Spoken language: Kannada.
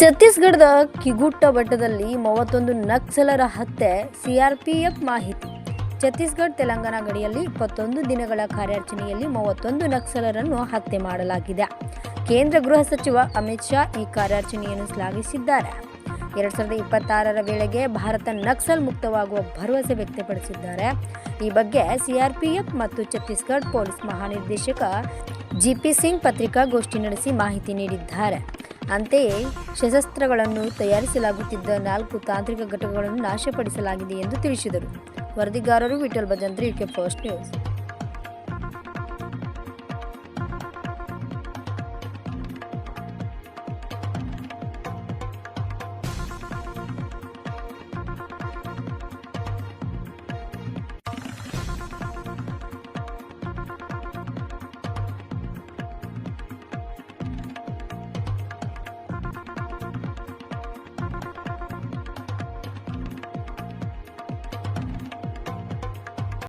ಛತ್ತೀಸ್ಗಢದ ಕಿಗುಟ್ಟ ಬೆಟ್ಟದಲ್ಲಿ ಮೂವತ್ತೊಂದು ನಕ್ಸಲರ ಹತ್ಯೆ, ಸಿಆರ್ಪಿಎಫ್ ಮಾಹಿತಿ. ಛತ್ತೀಸ್ಗಢ ತೆಲಂಗಾಣ ಗಡಿಯಲ್ಲಿ ಇಪ್ಪತ್ತೊಂದು ದಿನಗಳ ಕಾರ್ಯಾಚರಣೆಯಲ್ಲಿ ಮೂವತ್ತೊಂದು ನಕ್ಸಲರನ್ನು ಹತ್ಯೆ ಮಾಡಲಾಗಿದೆ. ಕೇಂದ್ರ ಗೃಹ ಸಚಿವ ಅಮಿತ್ ಶಾ ಈ ಕಾರ್ಯಾಚರಣೆಯನ್ನು ಶ್ಲಾಘಿಸಿದ್ದಾರೆ. ಎರಡು ಸಾವಿರದ ಇಪ್ಪತ್ತಾರರ ವೇಳೆಗೆ ಭಾರತ ನಕ್ಸಲ್ ಮುಕ್ತವಾಗುವ ಭರವಸೆ ವ್ಯಕ್ತಪಡಿಸಿದ್ದಾರೆ. ಈ ಬಗ್ಗೆ ಸಿಆರ್ಪಿಎಫ್ ಮತ್ತು ಛತ್ತೀಸ್ಗಢ ಪೊಲೀಸ್ ಮಹಾನಿರ್ದೇಶಕ ಜಿಪಿ ಸಿಂಗ್ ಪತ್ರಿಕಾಗೋಷ್ಠಿ ನಡೆಸಿ ಮಾಹಿತಿ ನೀಡಿದ್ದಾರೆ. ಅಂತೆಯೇ ಶಸ್ತ್ರಗಳನ್ನು ತಯಾರಿಸಲಾಗುತ್ತಿದ್ದ ನಾಲ್ಕು ತಾಂತ್ರಿಕ ಘಟಕಗಳನ್ನು ನಾಶಪಡಿಸಲಾಗಿದೆ ಎಂದು ತಿಳಿಸಿದರು. ವರದಿಗಾರರು Vittal Bhajantri UK first news.